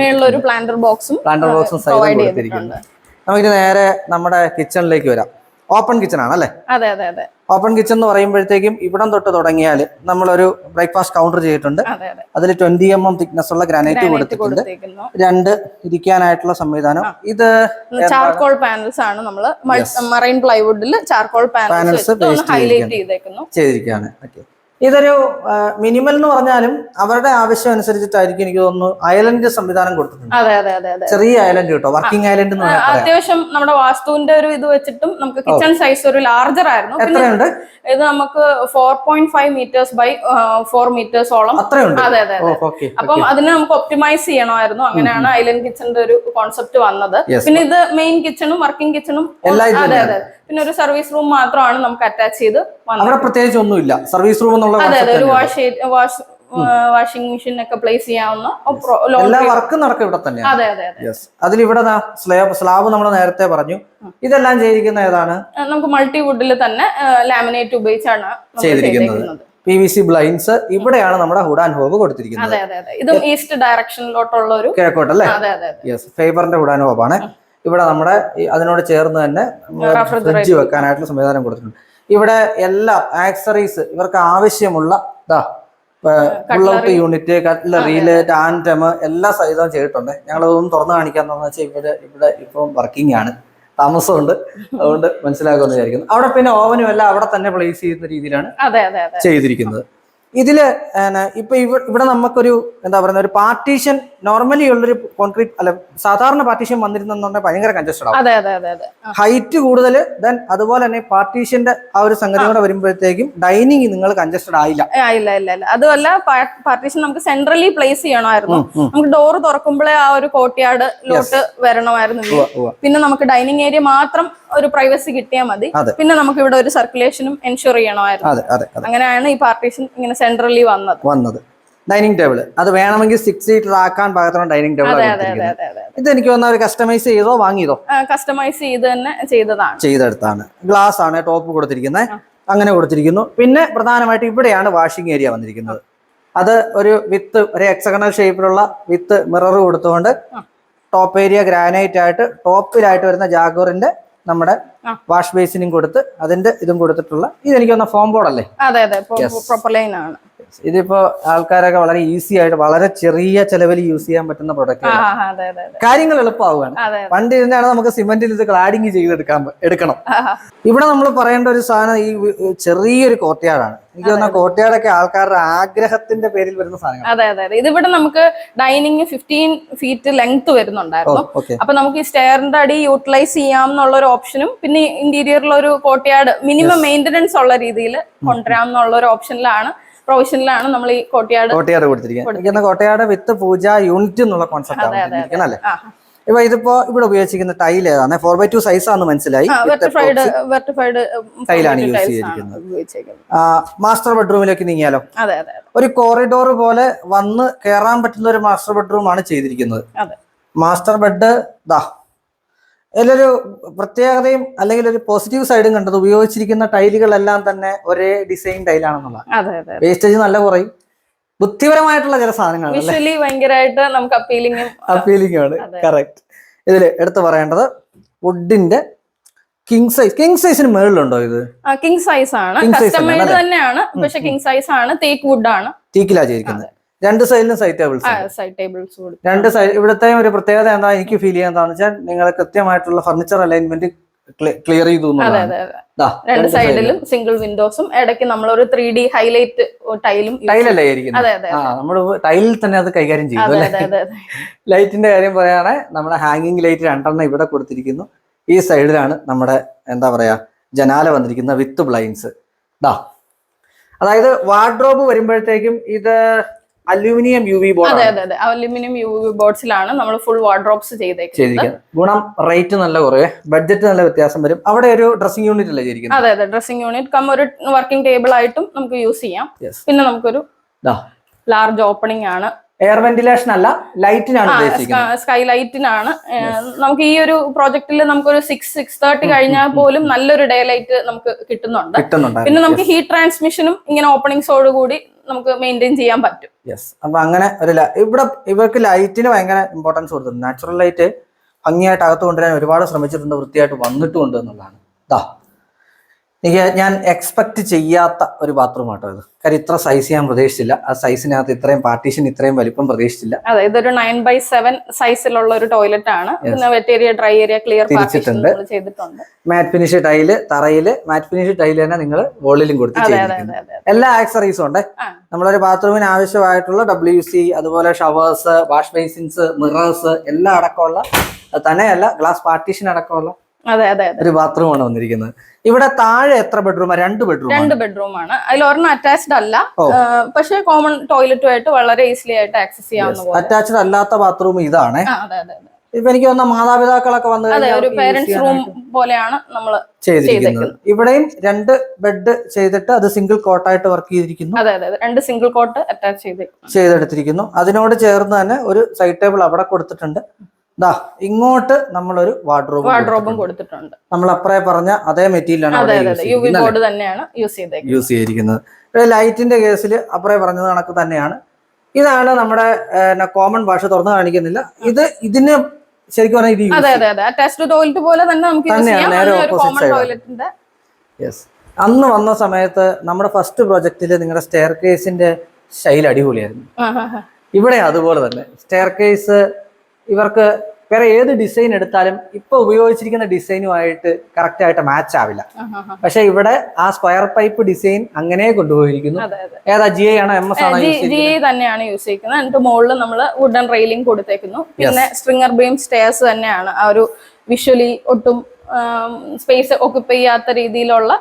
Speaker 2: പ്ലാന്റർ ബോക്സും
Speaker 1: പ്ലാന്റർ ബോക്സും സൈഡും നമുക്ക് നേരെ നമ്മുടെ കിച്ചണിലേക്ക് വരാം. ഓപ്പൺ കിച്ചൺ ആണ് അല്ലേ
Speaker 2: അതെ അതെ അതെ.
Speaker 1: ഓപ്പൺ കിച്ചൺ എന്ന് പറയുമ്പോഴത്തേക്കും ഇവിടം തൊട്ട് തുടങ്ങിയാൽ നമ്മളൊരു ബ്രേക്ക്ഫാസ്റ്റ് കൗണ്ടർ ചെയ്തിട്ടുണ്ട്.
Speaker 2: അതെ അതെ.
Speaker 1: അതിൽ ട്വന്റി എം എം തിക്നെസ് ഉള്ള ഗ്രാനൈറ്റ് കൊടുത്തിട്ടുണ്ട്. രണ്ട് ഇരിക്കാനായിട്ടുള്ള സംവിധാനം. ഇത്
Speaker 2: ചാർക്കോൾ പാനൽസ് ആണ് നമ്മൾ മറൈൻ പ്ലൈവുഡിൽ ചാർക്കോൾ പാനൽസ് ഹൈലൈറ്റ്. ചെയ്തേക്കുന്നു.
Speaker 1: ചെയ്തിരിക്കുകയാണ്. ഓക്കെ ഇതൊരു മിനിമൽ എന്ന് പറഞ്ഞാലും അവരുടെ ആവശ്യം അനുസരിച്ചിട്ടായിരിക്കും എനിക്ക് തോന്നുന്നു ഐലൻഡ് സംവിധാനം കൊടുത്തിട്ടുണ്ട്. ചെറിയ ഐലൻഡ് കേട്ടോ വർക്കിംഗ് പറയാം.
Speaker 2: അത്യാവശ്യം നമ്മുടെ വാസ്തുവിന്റെ ഒരു ഇത് വെച്ചിട്ടും നമുക്ക് കിച്ചൺ സൈസ് ഒരു ലാർജർ ആയിരുന്നു.
Speaker 1: എത്രയുണ്ട്?
Speaker 2: ഇത് നമുക്ക് four point five metres by four മീറ്റേഴ്സോളം
Speaker 1: അത്രയുണ്ട്?
Speaker 2: അതെ അതെ അപ്പം അതിനെ നമുക്ക് ഒപ്റ്റിമൈസ് ചെയ്യണമായിരുന്നു. അങ്ങനെയാണ് ഐലൻഡ് കിച്ചണിന്റെ ഒരു കോൺസെപ്റ്റ് വന്നത്. പിന്നെ ഇത് മെയിൻ കിച്ചണും വർക്കിംഗ് കിച്ചണും അതെ അതെ പിന്നെ ഒരു സർവീസ് റൂം മാത്രമാണ് നമുക്ക് അറ്റാച്ച് ചെയ്ത്
Speaker 1: അവിടെ പ്രത്യേകിച്ച് ഒന്നുമില്ല. സർവീസ് റൂം എന്നുള്ള
Speaker 2: വാഷ് വാഷ് വാഷിംഗ് മെഷീൻ ഒക്കെ പ്ലേസ് ചെയ്യാവുന്ന
Speaker 1: എല്ലാ വർക്കും നടക്കും ഇവിടെ തന്നെയാണ്.
Speaker 2: അതെ അതെ
Speaker 1: യെസ് അതിലിവിടെ സ്ലാബ് സ്ലാബ് നമ്മൾ നേരത്തെ പറഞ്ഞു. ഇതെല്ലാം ചെയ്തിരിക്കുന്ന ഏതാണ്?
Speaker 2: നമുക്ക് മൾട്ടി വുഡിൽ തന്നെ ലാമിനേറ്റ് ഉപയോഗിച്ചാണ്
Speaker 1: ചെയ്തിരിക്കുന്നത്. പി വി സി ബ്ലൈൻസ് ഇവിടെയാണ് നമ്മുടെ ഹുഡ് ആൻഡ് ഹോബ് കൊടുത്തിരിക്കുന്നത്.
Speaker 2: ഇതും ഈസ്റ്റ് ഡയറക്ഷനിലോട്ടുള്ള ഒരു
Speaker 1: കിഴക്കോട്ടല്ലേ
Speaker 2: അല്ലേ?
Speaker 1: യെസ് ഫൈബറിന്റെ ഹുഡ് ആൻഡ് ഹോബാണ് ഇവിടെ നമ്മുടെ അതിനോട് ചേർന്ന് തന്നെ ഫ്രിഡ്ജ് വെക്കാനായിട്ടുള്ള സംവിധാനം കൊടുത്തിട്ടുണ്ട്. ഇവിടെ എല്ലാ ആക്സറീസ് ഇവർക്ക് ആവശ്യമുള്ള ഇതാ ഔട്ട് യൂണിറ്റ് കട്ട്ലറിയിൽ ടാന്റം എല്ലാ സഹിതവും ചെയ്തിട്ടുണ്ട്. ഞങ്ങൾ അതൊന്നും തുറന്നു കാണിക്കാന്ന് വെച്ചാൽ ഇവിടെ ഇവിടെ ഇപ്പം വർക്കിംഗ് ആണ്. താമസമുണ്ട്. അതുകൊണ്ട് മനസ്സിലാക്കുമെന്ന് വിചാരിക്കുന്നു. അവിടെ പിന്നെ ഓവനും എല്ലാം അവിടെ തന്നെ പ്ലേസ് ചെയ്യുന്ന രീതിയിലാണ് ചെയ്തിരിക്കുന്നത്. ഇതിൽ ഏന, ഇപ്പൊ ഇവ- ഇവിടെ നമുക്കൊരു എന്താ പറയുന്ന ഒരു പാർട്ടീഷൻ നോർമലി ഉള്ളൊരു കോൺക്രീറ്റ് അല്ല സാധാരണ പാർട്ടീഷൻ വന്നിരുന്നെന്നുണ്ടെങ്കിൽ ഭയങ്കര കൺജസ്റ്റഡ് ആവും. ഹൈറ്റ് കൂടുതൽ ദെൻ അതുപോലെ തന്നെ പാർട്ടീഷന്റെ ആ ഒരു സംഗതി കൂടെ വരുമ്പോഴത്തേക്കും ഡൈനിങ് നിങ്ങൾ കൺജസ്റ്റഡ് ആയില്ല.
Speaker 2: ഇല്ല ഇല്ല ഇല്ല അതുമല്ല പാർട്ടീഷൻ നമുക്ക് സെൻട്രലി പ്ലേസ് ചെയ്യണമായിരുന്നു. നമുക്ക് ഡോർ തുറക്കുമ്പോഴേ ആ ഒരു കോട്ടിയാട് ലോട്ട് വരണമായിരുന്നു. പിന്നെ നമുക്ക് ഡൈനിങ് ഏരിയ മാത്രം ഒരു പ്രൈവസി കിട്ടിയാൽ മതി. പിന്നെ നമുക്ക് ഇവിടെ ഒരു സർക്കുലേഷനും എൻഷുർ ചെയ്യണമായിരുന്നു. അങ്ങനെയാണ് ഈ പാർട്ടീഷൻ ഇങ്ങനെ സെൻട്രലി വന്നത്.
Speaker 1: വന്നത്. ഡൈനിങ് ടേബിൾ അത് വേണമെങ്കിൽ സിക്സ് സീറ്റർ ആക്കാൻ പാകത്തിനുള്ള ഡൈനിങ് ടേബിൾ ഇത് എനിക്ക് വന്ന ഒരു കസ്റ്റമൈസ് ചെയ്തോ വാങ്ങിയതോ?
Speaker 2: കസ്റ്റമൈസ് ചെയ്ത് തന്നെ ചെയ്തതാണ്.
Speaker 1: ചെയ്തെടുത്താണ്. ഗ്ലാസ് ആണ് ടോപ്പ് കൊടുത്തിരിക്കുന്നത്. അങ്ങനെ കൊടുത്തിരിക്കുന്നു. പിന്നെ പ്രധാനമായിട്ട് ഇവിടെയാണ് വാഷിംഗ് ഏരിയ വന്നിരിക്കുന്നത്. അത് ഒരു വിത്ത് ഒരു എക്സഗണൽ ഷേപ്പിലുള്ള വിത്ത് മിറർ കൊടുത്തുകൊണ്ട് ടോപ്പ് ഏരിയ ഗ്രാനൈറ്റ് ആയിട്ട് ടോപ്പിലായിട്ട് വരുന്ന ജാഗോറിന്റെ നമ്മുടെ വാഷ് ബേസിനും കൊടുത്ത് അതിന്റെ ഇതും കൊടുത്തിട്ടുള്ള ഇത് എനിക്ക് തോന്നുന്ന ഫോം ബോർഡ് അല്ലേ
Speaker 2: അതെ. അതെ പ്രോപ്പർ ലൈൻ ആണ്.
Speaker 1: ഇതിപ്പോ ആൾക്കാരൊക്കെ വളരെ ഈസി ആയിട്ട് വളരെ ചെറിയ ചെലവിൽ യൂസ് ചെയ്യാൻ പറ്റുന്ന പ്രൊഡക്റ്റ് കാര്യങ്ങൾ എളുപ്പമാവുകയാണ്. പണ്ട് ഇരുന്നാണ് നമുക്ക് സിമെന്റിൽ ഇത് ക്ലാഡിങ് ചെയ്തെടുക്കാൻ എടുക്കണം. ഇവിടെ നമ്മൾ പറയേണ്ട ഒരു സാധനം ഈ ചെറിയൊരു കോട്ടയാടാണ്. എനിക്ക് തോന്നുന്ന കോട്ടയാടൊക്കെ ആൾക്കാരുടെ ആഗ്രഹത്തിന്റെ പേരിൽ വരുന്ന സാധനങ്ങൾ
Speaker 2: അതെ അതെ ഇതിവിടെ നമുക്ക് ഡൈനിങ് ഫിഫ്റ്റീൻ ഫീറ്റ് ലെങ്ത് വരുന്നുണ്ടായിരുന്നു. അപ്പൊ നമുക്ക് ഈ സ്റ്റെയറിന്റെ അടി യൂട്ടിലൈസ് ചെയ്യാം എന്നുള്ള ഒരു ഓപ്ഷനും പിന്നെ ഇന്റീരിയറിൽ ഒരു കോട്ടയാട് മിനിമം മെയിന്റനൻസ് ഉള്ള രീതിയിൽ കൊണ്ടുവരാം എന്നുള്ള ഒരു ഓപ്ഷനിലാണ് പ്രൊവിഷനിലാണ് നമ്മൾ ഈ കോട്ടയാട്
Speaker 1: കോട്ടയാട് കൊടുത്തിരിക്കുന്നത്. കോട്ടയാട് വിത്ത് പൂജ യൂണിറ്റ് എന്നുള്ള കോൺസെപ്റ്റ് ആണ് അല്ലേ? ഇപ്പൊ ഇതിപ്പോ ഇവിടെ ഉപയോഗിച്ചിരിക്കുന്ന ടൈൽ ഏതാണ്? ഫോർ ബൈ ടു സൈസ് ആണെന്ന് മനസ്സിലായി. ടൈലാണ് യൂസ് ചെയ്തിരിക്കുന്നത്. മാസ്റ്റർ ബെഡ്റൂമിലേക്ക് നീങ്ങിയാലോ? ഒരു കോറിഡോർ പോലെ വന്ന് കയറാൻ പറ്റുന്ന ഒരു മാസ്റ്റർ ബെഡ്റൂം ആണ് ചെയ്തിരിക്കുന്നത്. മാസ്റ്റർ ബെഡ് ദാ ഇതിലൊരു പ്രത്യേകതയും അല്ലെങ്കിൽ ഒരു പോസിറ്റീവ് സൈഡും കണ്ടത് ഉപയോഗിച്ചിരിക്കുന്ന ടൈലുകളെല്ലാം തന്നെ ഒരേ ഡിസൈൻ ടൈലാണെന്നുള്ള വേസ്റ്റേജ് നല്ല കുറയും. ബുദ്ധിപരമായിട്ടുള്ള ചില സാധനങ്ങളാണ്
Speaker 2: ഭയങ്കരമായിട്ട് നമുക്ക് അപ്പീലിംഗും
Speaker 1: അപ്പീലിംഗ് ആണ്. കറക്റ്റ് ഇതിൽ എടുത്തു പറയേണ്ടത് വുഡിന്റെ കിങ് സൈസ് കിങ് സൈസിന് മുകളിലുണ്ടോ ഇത്?
Speaker 2: കിങ് സൈസ് ആണ്. കസ്റ്റമൈഡ്
Speaker 1: തന്നെയാണ്
Speaker 2: പക്ഷെ കിങ് സൈസ് ആണ്. തേക്ക് വുഡ് ആണ്.
Speaker 1: ടീക്കിലാ ചെയ്തിരിക്കുന്നത്. രണ്ട് സൈഡിലും സൈഡ് ടേബിൾസ് രണ്ട് സൈഡ് ഇവിടുത്തെ ഒരു പ്രത്യേകത എന്താ എനിക്ക് ഫീൽ ചെയ്യാൻ എന്താണെന്ന് വെച്ചാൽ നിങ്ങൾ കൃത്യമായിട്ടുള്ള ഫർണിച്ചർ അലൈൻമെന്റ് ക്ലിയർ ചെയ്തു
Speaker 2: രണ്ട് സൈഡിലും സിംഗിൾ വിൻഡോസും ഇടയ്ക്ക് നമ്മളൊരു ത്രീ ഡി ഹൈലൈറ്റ് ടൈലും
Speaker 1: ടൈലല്ലേ നമ്മൾ ടൈലിൽ തന്നെ അത് കൈകാര്യം ചെയ്തു ലൈറ്റിന്റെ കാര്യം പറയുകയാണെങ്കിൽ നമ്മുടെ ഹാങ്ങിങ് ലൈറ്റ് രണ്ടെണ്ണം ഇവിടെ കൊടുത്തിരിക്കുന്നു. ഈ സൈഡിലാണ് നമ്മുടെ എന്താ പറയാ ജനാല വന്നിരിക്കുന്ന വിത്ത് ബ്ലൈൻസ് ദാ. അതായത് വാർഡ്രോബ് വരുമ്പോഴത്തേക്കും ഇത് അലൂമിനിയം യു വി ബോർഡ്
Speaker 2: അതെ അതെ അലുമിനിയം യു വി ബോർഡ്സിലാണ് നമ്മൾ ഫുൾ വാർഡ്രോബ്സ് ചെയ്തേക്കുന്നത്.
Speaker 1: ഗുണം റേറ്റ് നല്ല കുറവ്. ബഡ്ജറ്റ് നല്ല വ്യത്യാസം വരും. അവിടെ ഒരു ഡ്രസ്സിംഗ് യൂണിറ്റ് അല്ലേ ചെയ്തിരിക്കുന്നത്?
Speaker 2: അതെ അതെ. ഡ്രസ്സിംഗ് യൂണിറ്റ് കം ഒരു വർക്കിംഗ് ടേബിൾ ആയിട്ടും നമുക്ക് യൂസ് ചെയ്യാം. പിന്നെ നമുക്കൊരു ലാർജ് ഓപ്പണിംഗ് ആണ്.
Speaker 1: എയർ വെന്റിലേഷൻ അല്ല ലൈറ്റിനാണ്
Speaker 2: സ്കൈ ലൈറ്റിനാണ് നമുക്ക് ഈ ഒരു പ്രോജക്റ്റിൽ നമുക്കൊരു സിക്സ് സിക്സ് തേർട്ടി കഴിഞ്ഞാൽ പോലും നല്ലൊരു ഡേ ലൈറ്റ് നമുക്ക് കിട്ടുന്നുണ്ട്. പിന്നെ നമുക്ക് ഹീറ്റ് ട്രാൻസ്മിഷനും ഇങ്ങനെ ഓപ്പണിങ്സോട് കൂടി നമുക്ക് മെയിന്റെയിൻ ചെയ്യാൻ പറ്റും.
Speaker 1: യെസ് അപ്പൊ അങ്ങനെ ഒരു ഇവിടെ ഇവർക്ക് ലൈറ്റിന് ഭയങ്കര ഇമ്പോർട്ടൻസ് കൊടുത്തിട്ടുണ്ട് നാച്ചുറൽ ലൈറ്റ് ഭംഗിയായിട്ട് അകത്ത് കൊണ്ടുവരാൻ ഒരുപാട് ശ്രമിച്ചിട്ടുണ്ട് വൃത്തിയായിട്ട് വന്നിട്ടുണ്ട് എന്നുള്ളതാണ്. ദാ. എനിക്ക് ഞാൻ എക്സ്പെക്ട് ചെയ്യാത്ത ഒരു ബാത്റൂം ആട്ടോ ഇത്. കാര്യം ഇത്ര സൈസ് ഞാൻ പ്രതീക്ഷിച്ചില്ല. ആ സൈസിനകത്ത് ഇത്രയും പാർട്ടീഷൻ ഇത്രയും വലിപ്പം പ്രതീക്ഷിച്ചില്ല.
Speaker 2: അതെ ഇതൊരു നയൻ ബൈ സെവൻ സൈസിലുള്ള ഒരു ടോയ്ലറ്റ് ആണ്. Wet area dry area clear
Speaker 1: തിരിച്ചിട്ടുണ്ട്.
Speaker 2: ചെയ്തിട്ടുണ്ട്.
Speaker 1: മാറ്റ് ഫിനിഷ് ടൈൽ തറയിൽ മാറ്റ് ഫിനിഷ് ടൈൽ തന്നെ നിങ്ങൾ വോളിലും കൊടുത്ത്
Speaker 2: അതെ അതെ
Speaker 1: ചെയ്തിരിക്കുന്നു.
Speaker 2: അതെ അതെ
Speaker 1: എല്ലാ ആക്സറീസും ഉണ്ട്. നമ്മളൊരു ബാത്റൂമിന് ആവശ്യമായിട്ടുള്ള ഡബ്ല്യു സി അതുപോലെ ഷവേഴ്സ് വാഷ് ബേസിൻസ് മിറേഴ്സ് എല്ലാം അടക്കമുള്ള തന്നെയല്ല ഗ്ലാസ് പാർട്ടീഷൻ അടക്കമുള്ള ഒരു ബാത്റൂമാണ് വന്നിരിക്കുന്നത്. ഇവിടെ താഴെ എത്ര ബെഡ്റൂം രണ്ട് ബെഡ്റൂം
Speaker 2: രണ്ട് ബെഡ്റൂം ആണ് അതിൽ ഒരെണ്ണം അറ്റാച്ച്ഡ് അല്ല. പക്ഷേ കോമൺ ടോയ്ലറ്റുമായിട്ട് വളരെ ഈസിലി ആയിട്ട് ആക്സസ് ചെയ്യാവുന്ന
Speaker 1: അറ്റാച്ച്ഡ് അല്ലാത്ത ബാത്റൂം ഇതാണ്. ഇപ്പൊ എനിക്ക് തോന്നുന്ന മാതാപിതാക്കളൊക്കെ വന്ന്
Speaker 2: ഒരു പേരന്റ്സ് റൂം പോലെയാണ് നമ്മൾ
Speaker 1: ചെയ്തിരിക്കുന്നത്. ഇവിടെയും രണ്ട് ബെഡ് ചെയ്തിട്ട് അത് സിംഗിൾ കോട്ടായിട്ട് വർക്ക് ചെയ്തിരിക്കുന്നു.
Speaker 2: അതെ അതെ രണ്ട് സിംഗിൾ കോട്ട് അറ്റാച്ച് ചെയ്ത്
Speaker 1: ചെയ്തെടുത്തിരിക്കുന്നു. അതിനോട് ചേർന്ന് തന്നെ ഒരു സൈഡ് ടേബിൾ അവിടെ കൊടുത്തിട്ടുണ്ട്. ദാ ഇങ്ങോട്ട് നമ്മളൊരു വാർഡ്രോബ്
Speaker 2: വാർഡ്രോബും കൊടുത്തിട്ടുണ്ട്.
Speaker 1: നമ്മൾ അപ്പറേ പറഞ്ഞ അതേ മെറ്റീരിയലാണ്
Speaker 2: ബോർഡ് തന്നെയാണ് യൂസ് ചെയ്തേക്കുന്നത്.
Speaker 1: യൂസ് ചെയ്തിരിക്കുന്നത്. ലൈറ്റിന്റെ കേസിൽ അപ്പറേ പറഞ്ഞത് കണക്ക് തന്നെയാണ്. ഇതാണ് നമ്മുടെ കോമൺ ഭാഷ തുറന്നു കാണിക്കുന്നില്ല. ഇത് ഇതിന് ശരിക്കും പറഞ്ഞാൽ ഇത്
Speaker 2: അതെ അതെ അതെ. അറ്റാച്ച്ഡ് ടോയ്ലറ്റ് പോലെ തന്നെ നമുക്ക് യൂസ്
Speaker 1: തന്നെയാണ്, നേരെ
Speaker 2: ടോയ്ലറ്റിന്റെ
Speaker 1: അന്ന് വന്ന സമയത്ത് നമ്മുടെ ഫസ്റ്റ് പ്രൊജക്റ്റിൽ നിങ്ങളുടെ സ്റ്റെയർ കേസിന്റെ ശൈലി അടിപൊളിയായിരുന്നു. ഇവിടെ അതുപോലെ തന്നെ. സ്റ്റെയർ കേസ് ഇവർക്ക് വേറെ ഏത് ഡിസൈൻ എടുത്താലും ഇപ്പൊ ഉപയോഗിച്ചിരിക്കുന്ന ഡിസൈനുമായിട്ട് കറക്റ്റ് ആയിട്ട് മാച്ച് ആവില്ല. പക്ഷെ ഇവിടെ ആ സ്ക്വയർ പൈപ്പ് ഡിസൈൻ അങ്ങനെ കൊണ്ടുപോയിരിക്കുന്നു. ഏതാ ജി ഐ ആണോ എം എസ് ആണോ
Speaker 2: ജി
Speaker 1: ഐ
Speaker 2: ജി തന്നെയാണ് യൂസ് ചെയ്യുന്നത്. എന്നിട്ട് മുകളിൽ നമ്മൾ വുഡൻ റെയിലിംഗ് കൊടുത്തേക്കുന്നു. പിന്നെ സ്ട്രിംഗർ ബീം സ്റ്റേഴ്സ് തന്നെയാണ്. ആ ഒരു വിഷ്വലി ഒട്ടും സ്പേസ് ഒക്കുപ്പൈ ചെയ്യാത്ത രീതിയിലുള്ള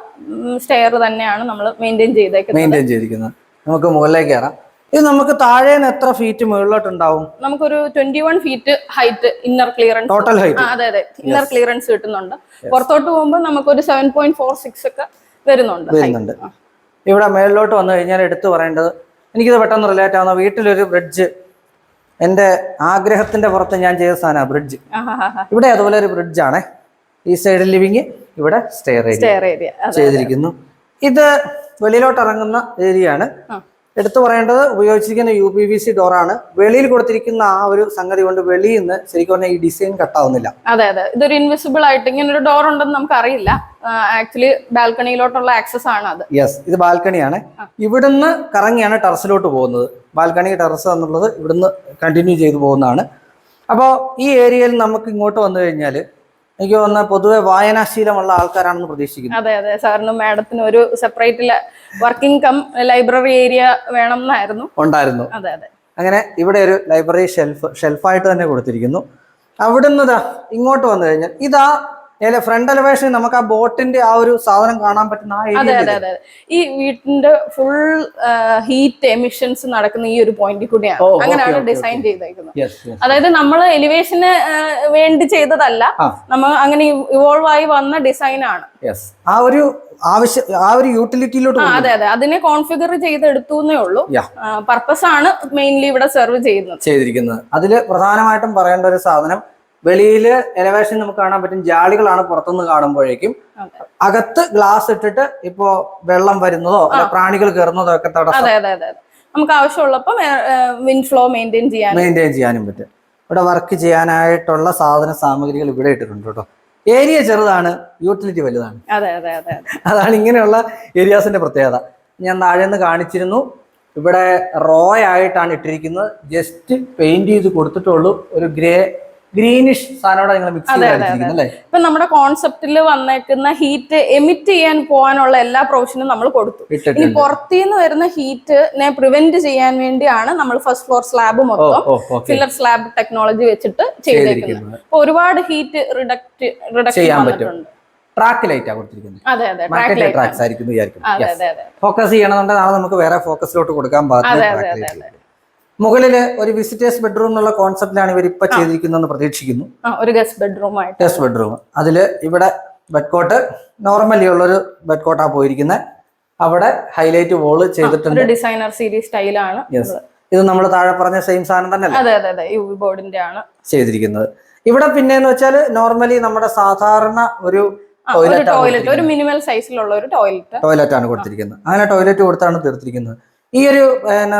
Speaker 2: സ്റ്റെയർ തന്നെയാണ് നമ്മൾ മെയിന്റെയിൻ ചെയ്തേക്കുന്നത്.
Speaker 1: മെയിന്റെയിൻ ചെയ്തിരിക്കുന്നത്. നമുക്ക് മുകളിലേക്ക് കയറാം ഇത് നമുക്ക് താഴെ എത്ര ഫീറ്റ് മുകളിലോട്ട് ഉണ്ടാവും
Speaker 2: നമുക്കൊരു twenty one feet height inner clearance
Speaker 1: total height
Speaker 2: അതെ അതെ. ഇന്നർ ക്ലിയറൻസ് കിട്ടുന്നുണ്ട്. പുറത്തോട്ട് പോകുമ്പോൾ നമുക്കൊരു സെവൻ പോയിന്റ് ഫോർ സിക്സ് ഒക്കെ വരുന്നുണ്ട്.
Speaker 1: വരുന്നുണ്ട്. ഇവിടെ മേളിലോട്ട് വന്നു കഴിഞ്ഞാൽ എടുത്തു പറയേണ്ടത് എനിക്കിത് പെട്ടെന്ന് റിലേറ്റ് ആവുന്ന വീട്ടിലൊരു ബ്രിഡ്ജ് എന്റെ ആഗ്രഹത്തിന്റെ പുറത്ത് ഞാൻ ചെയ്ത സാധനമാണ് ബ്രിഡ്ജ് ഇവിടെ അതുപോലെ ഒരു ബ്രിഡ്ജ് ആണ്. ഈ സൈഡിൽ ലിവിങ് ഇവിടെ സ്റ്റെയർ ഏരിയ ചെയ്തിരിക്കുന്നു. ഇത് വെളിയിലോട്ട് ഇറങ്ങുന്ന ഏരിയ ആണ്. എടുത്തു പറയേണ്ടത് ഉപയോഗിച്ചിരിക്കുന്ന യു പി വി സി ഡോറാണ് വെളിയിൽ കൊടുത്തിരിക്കുന്ന ആ ഒരു സംഗതി കൊണ്ട് വെളിയിൽ നിന്ന് ശരിക്കും പറഞ്ഞാൽ ഈ ഡിസൈൻ കട്ടാവുന്നില്ല
Speaker 2: അതെ അതെ. ഇതൊരു ഇൻവിസിബിൾ ആയിട്ട് ഇങ്ങനെ ഒരു ഡോർ ഉണ്ടെന്ന് നമുക്ക് അറിയില്ല ആക്ച്വലി ബാൽക്കണിയിലോട്ടുള്ള ആക്സസ് ആണ് അത്.
Speaker 1: യെസ് ഇത് ബാൽക്കണിയാണ്. ഇവിടുന്ന് കറങ്ങിയാണ് ടെറസിലോട്ട് പോകുന്നത്. ബാൽക്കണി ടെറസ് എന്നുള്ളത് ഇവിടുന്ന് കണ്ടിന്യൂ ചെയ്തു പോകുന്നതാണ്. അപ്പോൾ ഈ ഏരിയയിൽ നമുക്ക് ഇങ്ങോട്ട് വന്നു കഴിഞ്ഞാൽ എനിക്ക് തോന്നുന്നത് പൊതുവെ വായനാശീലമുള്ള ആൾക്കാരാണെന്ന് പ്രതീക്ഷിക്കുന്നു.
Speaker 2: അതെ അതെ. സാറിന് മാഡത്തിന് ഒരു separate working cum library area വേണം എന്നായിരുന്നു
Speaker 1: ഉണ്ടായിരുന്നു.
Speaker 2: അതെ അതെ.
Speaker 1: അങ്ങനെ ഇവിടെ ഒരു ലൈബ്രറി ഷെൽഫ് ഷെൽഫായിട്ട് തന്നെ കൊടുത്തിരിക്കുന്നു. അവിടുന്ന് ഇങ്ങോട്ട് വന്നു കഴിഞ്ഞാൽ ഇതാ ഏലെ ഫ്രണ്ട് എലവേഷൻ നമുക്ക് ആ ബോട്ടിന്റെ ആ ഒരു സാധനം കാണാൻ പറ്റുന്ന ആ ഏരിയ.
Speaker 2: ഈ വീട്ടിന്റെ ഫുൾ ഹീറ്റ് എമിഷൻസ് നടക്കുന്ന ഈ ഒരു പോയിന്റിൽ കൂടിയാണ്. അങ്ങനെയാണ് ഡിസൈൻ ചെയ്തേക്കുന്നത്. അതായത് നമ്മൾ എലിവേഷന് വേണ്ടി ചെയ്തതല്ല. നമ്മൾ അങ്ങനെ ഇവോൾവ് ആയി വന്ന ഡിസൈൻ ആണ്.
Speaker 1: ആ ഒരു ആവശ്യ ആ ഒരു യൂട്ടിലിറ്റിയിലോട്ട്
Speaker 2: അതെ അതെ. അതിനെ കോൺഫിഗർ ചെയ്തെടുത്തു എന്നേ ഉള്ളൂ പർപ്പസ് ആണ് മെയിൻലി ഇവിടെ സെർവ് ചെയ്യുന്നത്.
Speaker 1: ചെയ്തിരിക്കുന്നത്. അതിൽ പ്രധാനമായിട്ടും പറയേണ്ട ഒരു സാധനം വെളിയിൽ എലവേഷൻ നമുക്ക് കാണാൻ പറ്റും. ജാളികളാണ് പുറത്തുനിന്ന് കാണുമ്പോഴേക്കും. അകത്ത് ഗ്ലാസ് ഇട്ടിട്ട് ഇപ്പോ വെള്ളം വരുന്നതോ അല്ല പ്രാണികൾ കയറുന്നതോ ഒക്കെ തടസ്സം.
Speaker 2: നമുക്ക് ആവശ്യമുള്ളപ്പോൾ വിൻഡ് ഫ്ലോ മെയിന്റെയിൻ ചെയ്യാൻ
Speaker 1: മെയിന്റെയിൻ ചെയ്യാനും. പറ്റും. ഇവിടെ വർക്ക് ചെയ്യാനായിട്ടുള്ള സാധന സാമഗ്രികൾ ഇവിടെ ഇട്ടിട്ടുണ്ട് കേട്ടോ. ഏരിയ ചെറുതാണ് യൂട്ടിലിറ്റി വലുതാണ്.
Speaker 2: അതെ അതെ അതെ
Speaker 1: അതാണ് ഇങ്ങനെയുള്ള ഏരിയാസിന്റെ പ്രത്യേകത. ഞാൻ താഴെ നിന്ന് കാണിച്ചിരുന്നു. ഇവിടെ റോ ആയിട്ടാണ് ഇട്ടിരിക്കുന്നത്. ജസ്റ്റ് പെയിന്റ് ചെയ്ത് കൊടുത്തിട്ടുള്ളൂ. ഒരു ഗ്രേ ഗ്രീനിഷ് സാധനം നിങ്ങൾ മിക്സ് ചെയ്തിരിക്കുന്നത്
Speaker 2: ഇപ്പൊ നമ്മുടെ കോൺസെപ്റ്റിൽ വന്നേക്കുന്ന ഹീറ്റ് എമിറ്റ് ചെയ്യാൻ പോകാനുള്ള എല്ലാ പ്രൊവിഷനും നമ്മൾ കൊടുത്തു. ഇനി പുറത്തുനിന്ന് വരുന്ന ഹീറ്റിനെ പ്രിവെന്റ് ചെയ്യാൻ വേണ്ടിയാണ് നമ്മൾ ഫസ്റ്റ് ഫ്ലോർ സ്ലാബ് മൊത്തം ഫില്ലർ സ്ലാബ് ടെക്നോളജി വെച്ചിട്ട് ചെയ്തേക്കുന്നത്. അപ്പൊ ഒരുപാട് ഹീറ്റ് റിഡക്റ്റ് റിഡക്ട്
Speaker 1: ചെയ്യാൻ പറ്റും. ട്രാക്ക് ലൈറ്റാ കൊടുത്തിരിക്കുന്നത്. ഫോക്കസ് ചെയ്യണമെന്നുണ്ടെങ്കിൽ നാളെ നമുക്ക് വേറെ ഫോക്കസിലോട്ട് കൊടുക്കാൻ
Speaker 2: അതെ,
Speaker 1: മുകളിൽ ഒരു വിസിറ്റേഴ്സ് ബെഡ്റൂം എന്നുള്ള കോൺസെപ്റ്റിലാണ് ഇവർ ഇപ്പൊ ചെയ്തിരിക്കുന്നതെന്ന് പ്രതീക്ഷിക്കുന്നു.
Speaker 2: ഒരു ഗസ്റ്റ് ബെഡ്റൂം ആയിട്ട്.
Speaker 1: ഗസ്റ്റ് ബെഡ്റൂം അതിൽ ഇവിടെ ബെഡ് കോട്ട് നോർമലി ഉള്ളൊരു ബെഡ് കോട്ടാ പോയിരിക്കുന്നത് അവിടെ ഹൈലൈറ്റ് വോൾ ചെയ്തിട്ടുണ്ട്.
Speaker 2: ഡിസൈനർ സീരീസ് സ്റ്റൈലാണ്
Speaker 1: ഇത് നമ്മൾ താഴെ പറഞ്ഞ സെയിം സാധനം തന്നെ
Speaker 2: അതെ അതെ അതെ. ബോർഡിന്റെ ആണ്.
Speaker 1: ചെയ്തിരിക്കുന്നത്. ഇവിടെ പിന്നെന്ന് വെച്ചാൽ നോർമലി നമ്മുടെ സാധാരണ ഒരു ടോയ്ലറ്റ്
Speaker 2: ടോയ്ലറ്റ് ഒരു മിനിമൽ സൈസിലുള്ള ഒരു ടോയ്ലറ്റ്
Speaker 1: ടോയ്ലറ്റ് ആണ് കൊടുത്തിരിക്കുന്നത്. അങ്ങനെ ടോയ്ലറ്റ് കൊടുത്താണ് തീർത്തിരിക്കുന്നത്. ഈ ഒരു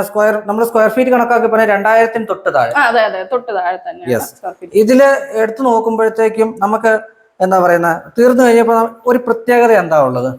Speaker 1: സ്ക്വയർ നമ്മൾ സ്ക്വയർ ഫീറ്റ് കണക്കാക്കി പറഞ്ഞാൽ രണ്ടായിരത്തിന് തൊട്ട് താഴെ.
Speaker 2: അതെ അതെ തൊട്ട് താഴെ feet.
Speaker 1: ഇതിൽ എടുത്തു നോക്കുമ്പോഴത്തേക്കും നമുക്ക് എന്താ പറയുന്ന തീർന്നു കഴിഞ്ഞപ്പോൾ ഒരു പ്രത്യേകത എന്താ ഉള്ളത്?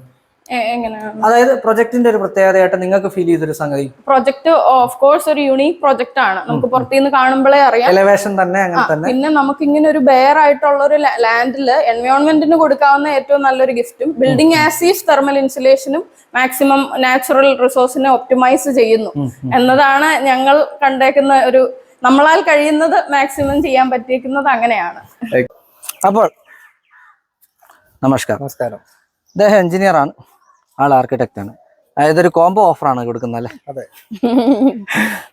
Speaker 1: അതായത് പ്രൊജക്ടിന്റെ ഒരു പ്രത്യേകതയായിട്ട് നിങ്ങൾക്ക് ഫീൽ ചെയ്തൊരു സംഗതി.
Speaker 2: പ്രൊജക്ട് ഓഫ് കോഴ്സ് ഒരു യുണീക് പ്രൊജക്ട് ആണ്. നമുക്ക് പുറത്തുനിന്ന് കാണുമ്പോഴേ അറിയാം.
Speaker 1: എലവേഷൻ തന്നെ അങ്ങനെ തന്നെ.
Speaker 2: പിന്നെ നമുക്ക് ഇങ്ങനെ ഒരു ബെയർ ആയിട്ടുള്ള ഒരു ലാൻഡിൽ എൻവയോൺമെന്റിന് കൊടുക്കാവുന്ന ഏറ്റവും നല്ലൊരു ഗിഫ്റ്റും ബിൽഡിംഗ് ആസീസ് തെർമൽ ഇൻസുലേഷനും മാക്സിമം നാച്ചുറൽ റിസോഴ്സിനെ ഒപ്റ്റിമൈസ് ചെയ്യുന്നു. എന്നതാണ് ഞങ്ങൾ കണ്ടേക്കുന്ന ഒരു നമ്മളാൽ കഴിയുന്നത് മാക്സിമം ചെയ്യാൻ പറ്റിയിരിക്കുന്നത് അങ്ങനെയാണ്.
Speaker 1: അപ്പോൾ നമസ്കാരം.
Speaker 3: നമസ്കാരം.
Speaker 1: അദ്ദേഹം എഞ്ചിനീയർ ആണ്. ആൾ ആർക്കിടെക്ട് ആണ്. അതായത് ഒരു കോംബോ ഓഫറാണ് കൊടുക്കുന്നത് അല്ലേ?
Speaker 3: അതെ.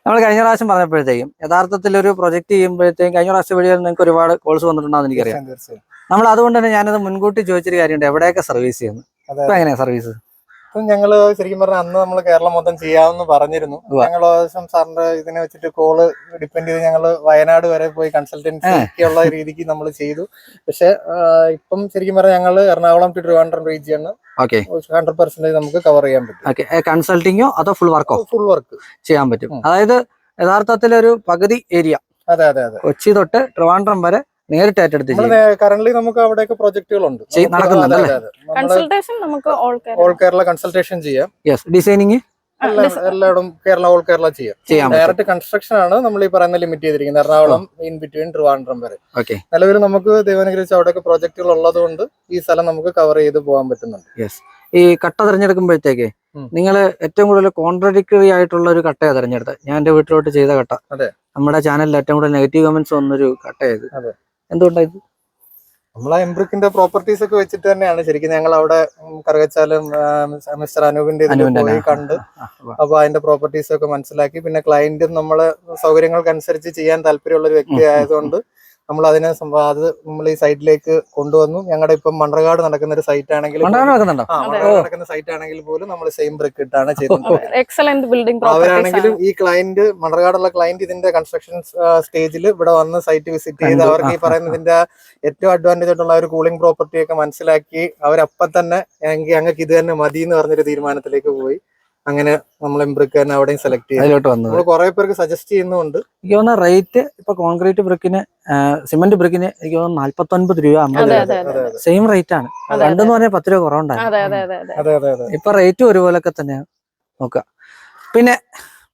Speaker 1: നമ്മൾ കഴിഞ്ഞ പ്രാവശ്യം പറഞ്ഞപ്പോഴത്തേക്കും യഥാർത്ഥത്തിൽ ഒരു പ്രൊജക്ട് ചെയ്യുമ്പോഴത്തേക്കും കഴിഞ്ഞ പ്രാവശ്യം വഴിയിൽ നിങ്ങൾക്ക് ഒരുപാട് കോൾസ് വന്നിട്ടുണ്ടെന്ന് എനിക്കറിയാം. നമ്മൾ അതുകൊണ്ട് തന്നെ ഞാനത് മുൻകൂട്ടി ചോദിച്ചൊരു കാര്യമുണ്ട്. എവിടെയൊക്കെ സർവീസ് ചെയ്യുന്നു? ഇപ്പൊ എങ്ങനെയാ സർവീസ്
Speaker 3: ഞങ്ങൾ ശരിക്കും പറഞ്ഞാൽ അന്ന് നമ്മൾ കേരളം മൊത്തം ചെയ്യാമെന്ന് പറഞ്ഞിരുന്നു. ഞങ്ങൾ ഏകദേശം സാറിന്റെ ഇതിനെ വെച്ചിട്ട് കോൾ ഡിപ്പെൻഡ് ചെയ്ത് ഞങ്ങൾ വയനാട് വരെ പോയി കൺസൾട്ടൻസി ഉള്ള രീതിക്ക് നമ്മൾ ചെയ്തു. പക്ഷെ ഇപ്പം ശരിക്കും പറഞ്ഞാൽ ഞങ്ങൾ എറണാകുളം ടു ട്രിവാൻഡ്രം റീജിയാണ് ഹൺഡ്രഡ് പെർസെന്റേജ് നമുക്ക് കവർ ചെയ്യാൻ പറ്റും.
Speaker 1: കൺസൾട്ടിങ്ങോ അതോ ഫുൾ വർക്കോ
Speaker 3: ഫുൾ വർക്ക്
Speaker 1: ചെയ്യാൻ പറ്റും. അതായത് യഥാർത്ഥത്തിൽ ഒരു പകുതി ഏരിയ.
Speaker 3: അതെ അതെ അതെ.
Speaker 1: കൊച്ചി തൊട്ട് ട്രിവാൻഡ്രം വരെ നേരിട്ട് ഏറ്റെടുത്ത്
Speaker 3: കറന്റ് നമുക്ക് അവിടെയൊക്കെ
Speaker 2: കൺസൾട്ടേഷൻ നമുക്ക് ഓൾ
Speaker 3: കേരള കൺസൾട്ടേഷൻ ചെയ്യാം.
Speaker 1: യെസ് ഡിസൈനിങ്
Speaker 3: എല്ലായിടും കേരള ഓൾ കേരള ചെയ്യാം. ഡയറക്റ്റ് കൺസ്ട്രക്ഷൻ ആണ് നമ്മൾ ഈ പറയുന്ന ലിമിറ്റ് ചെയ്തിരിക്കുന്നത്. എറണാകുളം ഇൻ ബിറ്റ്വീൻ ട്രിവാൻഡ്രം വരെ. നിലവിൽ നമുക്ക് ദൈവാനുഗ്രഹിച്ച് അവിടെയൊക്കെ പ്രോജക്റ്റുകൾ ഉള്ളത് കൊണ്ട് ഈ സ്ഥലം നമുക്ക് കവർ ചെയ്ത് പോകാൻ പറ്റുന്നുണ്ട്.
Speaker 1: ഈ കട്ട തിരഞ്ഞെടുക്കുമ്പോഴത്തേക്ക് നിങ്ങൾ ഏറ്റവും കൂടുതൽ കോൺട്രഡിക്ടറി ആയിട്ടുള്ള ഒരു കട്ടയാണ് തിരഞ്ഞെടുത്തത്. ഞാൻ എന്റെ വീട്ടിലോട്ട് ചെയ്ത കട്ട. നമ്മുടെ ചാനലിൽ ഏറ്റവും കൂടുതൽ നെഗറ്റീവ് കമന്റ്സ് വന്നൊരു കട്ടയത്
Speaker 3: നമ്മൾ ആ എംബ്രിക്കിന്റെ പ്രോപ്പർട്ടീസ് ഒക്കെ വെച്ചിട്ട് തന്നെയാണ്. ശരിക്കും ഞങ്ങൾ അവിടെ കറുകച്ചാലും മിസ്റ്റർ അനൂപിന്റെ പോയി കണ്ട് അപ്പൊ അതിന്റെ പ്രോപ്പർട്ടീസ് ഒക്കെ മനസ്സിലാക്കി. പിന്നെ ക്ലയന്റും നമ്മളെ സൗകര്യങ്ങൾക്കനുസരിച്ച് ചെയ്യാൻ താല്പര്യമുള്ള ഒരു വ്യക്തി ആയതുകൊണ്ട് നമ്മൾ അതിനെ അത് നമ്മൾ ഈ സൈറ്റിലേക്ക് കൊണ്ടുവന്നു. ഞങ്ങളുടെ ഇപ്പം മണ്ണർകാട് നടക്കുന്ന ഒരു സൈറ്റ് ആണെങ്കിൽ നടക്കുന്ന സൈറ്റ് ആണെങ്കിൽ പോലും നമ്മൾ സെയിം ബ്രിക്ക് ഇട്ടാണ് ചെയ്തത്
Speaker 2: എക്സലന്റ് ബിൽഡിംഗ്
Speaker 3: അവരാണെങ്കിലും ഈ ക്ലയന്റ് മണർകാടുള്ള ക്ലയന്റ് ഇതിന്റെ കൺസ്ട്രക്ഷൻ സ്റ്റേജിൽ ഇവിടെ വന്ന് സൈറ്റ് വിസിറ്റ് ചെയ്ത് അവർക്ക് ഈ
Speaker 1: പറയുന്നതിന്റെ
Speaker 3: പറയുന്ന ഇതിന്റെ ഏറ്റവും അഡ്വാന്റേജ് ആയിട്ടുള്ള ഒരു കൂളിംഗ് പ്രോപ്പർട്ടി ഒക്കെ മനസ്സിലാക്കി അവരപ്പം തന്നെ അങ്ങക്ക് ഞങ്ങൾക്ക് ഇത് തന്നെ മതി എന്ന് പറഞ്ഞൊരു തീരുമാനത്തിലേക്ക് പോയി. അങ്ങനെ നമ്മൾ എംബ്രിക്ക് തന്നെ അവിടെയും സെലക്ട് ചെയ്തു.
Speaker 1: അതിലോട്ട് വന്നു.
Speaker 3: നമ്മൾ കുറെ പേർക്ക് സജസ്റ്റ് ചെയ്യുന്നുണ്ട്
Speaker 1: എനിക്ക് തോന്നുന്ന റേറ്റ് ഇപ്പൊ കോൺക്രീറ്റ് ബ്രിക്കിന് സിമന്റ് ബ്രിക്കിന് എനിക്ക് തോന്നുന്നു നാല്പത്തി ഒൻപത് രൂപ അമ്പത്
Speaker 2: അതെ,
Speaker 1: രൂപ.
Speaker 2: അതെ, അതെ.
Speaker 3: അതെ.
Speaker 1: സെയിം റേറ്റ് ആണ്. രണ്ടെന്ന് പറഞ്ഞാൽ പത്ത് രൂപ കുറവുണ്ടായിരുന്നു.
Speaker 2: അതെ അതെ അതെ അതെ.
Speaker 3: അതെ അതെ അതെ.
Speaker 1: ഇപ്പൊ റേറ്റും ഒരുപോലൊക്കെ തന്നെയാണ്. നോക്കുക. പിന്നെ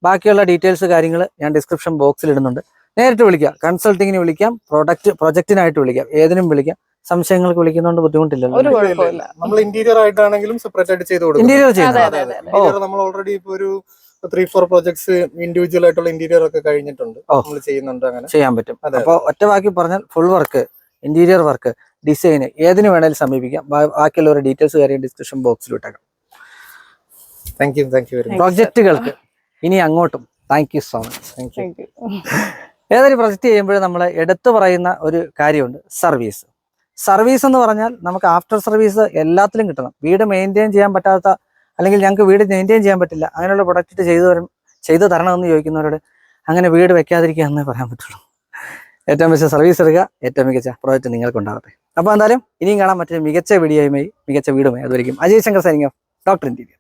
Speaker 1: ബാക്കിയുള്ള ഡീറ്റെയിൽസ് കാര്യങ്ങൾ ഞാൻ ഡിസ്ക്രിപ്ഷൻ ബോക്സിൽ ഇടുന്നുണ്ട്. നേരിട്ട് വിളിക്കാം. കൺസൾട്ടിങ്ങിന് വിളിക്കാം. പ്രൊഡക്റ്റ് പ്രൊജക്റ്റിനായിട്ട് വിളിക്കാം. ഏതിനും വിളിക്കാം. സംശയങ്ങൾക്ക് വിളിക്കുന്നതുകൊണ്ട് ബുദ്ധിമുട്ടില്ലല്ലോ.
Speaker 2: ഒരു കുഴപ്പമില്ല.
Speaker 3: നമ്മൾ ഇന്റീരിയർ ആയിട്ടാണെങ്കിലും സെപ്പറേറ്റ് ആയിട്ട് ചെയ്ത് കൊടുക്കും.
Speaker 1: ഇന്റീരിയർ
Speaker 2: അതെ അതെ അതെ.
Speaker 3: ഇന്റീരിയർ നമ്മൾ ഓൾറെഡി ഇപ്പൊ ഒരു ത്രീ ഫോർ പ്രോജക്ട്സ് ഇൻഡിവിജ്വൽ ആയിട്ടുള്ള ഇന്റീരിയർ ഒക്കെ കഴിഞ്ഞിട്ടുണ്ട്. നമ്മൾ ചെയ്യുന്നുണ്ട് അങ്ങനെ.
Speaker 1: ചെയ്യാൻ പറ്റും. അപ്പോൾ ഒറ്റ വാക്കി പറഞ്ഞാൽ full work interior work design ഏതിന് വേണേലും സമീപിക്കാം. ബാക്കിയുള്ളവരുടെ ബാക്കിയുള്ള ഒരു ഡീറ്റെയിൽസ് കാര്യം ഡിസ്ക്രിപ്ഷൻ ബോക്സിൽ ഇട്ടേക്കാം.
Speaker 3: Thank you thank you very much
Speaker 1: പ്രൊജക്റ്റുകൾക്ക് ഇനി അങ്ങോട്ടും. Thank you so much
Speaker 3: thank you
Speaker 1: ഏതൊരു പ്രൊജക്റ്റ് ചെയ്യുമ്പോഴും നമ്മൾ എടുത്തു പറയുന്ന ഒരു കാര്യമുണ്ട്. സർവീസ് സർവീസ് എന്ന് പറഞ്ഞാൽ നമുക്ക് ആഫ്റ്റർ സർവീസ് എല്ലാത്തിലും കിട്ടണം. വീട് മെയിന്റെയിൻ ചെയ്യാൻ പറ്റാത്ത അല്ലെങ്കിൽ ഞങ്ങൾക്ക് വീട് മെയിന്റെയിൻ ചെയ്യാൻ പറ്റില്ല അങ്ങനെയുള്ള പ്രൊഡക്റ്റ് ചെയ്തു തരും ചെയ്തു തരണമെന്ന് ചോദിക്കുന്നവരോട് അങ്ങനെ വീട് വെക്കാതിരിക്കുക എന്നേ പറയാൻ പറ്റുള്ളൂ. ഏറ്റവും മികച്ച സർവീസ് എടുക്കുക ഏറ്റവും മികച്ച പ്രോജക്റ്റ് നിങ്ങൾക്ക് ഉണ്ടാകട്ടെ അപ്പോൾ എന്തായാലും ഇനിയും കാണാൻ മറ്റൊരു മികച്ച വീഡിയോയുമായി മികച്ച വീടുമായി അതുവരെയും Ajay Shankar signing doctor interior